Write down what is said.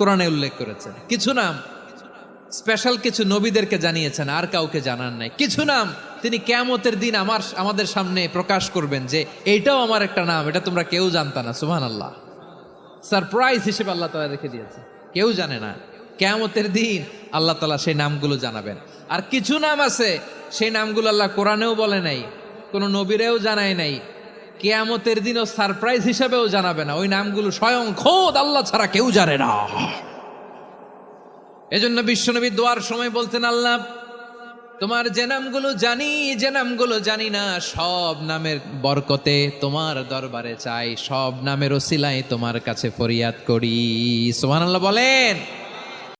কোরআনে উল্লেখ করেছেন। কিছু নাম স্পেশাল কিছু নবীদেরকে জানিয়েছেন, আর কাউকে জানান নাই। কিছু নাম তিনি কেয়ামতের দিন আমার, আমাদের সামনে প্রকাশ করবেন যে, এইটাও আমার একটা নাম, এটা তোমরা কেউ জানতা না সুহান আল্লাহ সারপ্রাইজ হিসেবে আল্লাহ তালা রেখে দিয়েছে। কেউ জানে না। কেয়ামতের দিন আল্লাহ তালা সেই নামগুলো জানাবেন। আর কিছু নাম আছে, সেই নামগুলো আল্লাহ কোরআনেও বলে নাই, কোনো নবীরেও জানায় নাই। কেয়ামতের দিনও সারপ্রাইজ হিসাবেও জানাবে না। ওই নামগুলো স্বয়ং খোদ আল্লাহ ছাড়া কেউ জানে না। এজন্য বিশ্বনবী দোয়ার সময় বলতেন, আল্লাহ, তোমার যে নামগুলো জানি, যে নামগুলো জানি না, সব নামের বরকতে তোমার দরবারে চাই, সব নামের ওসিলায় তোমার কাছে ফরিয়াদ করি। সোহান আল্লাহ বলেন।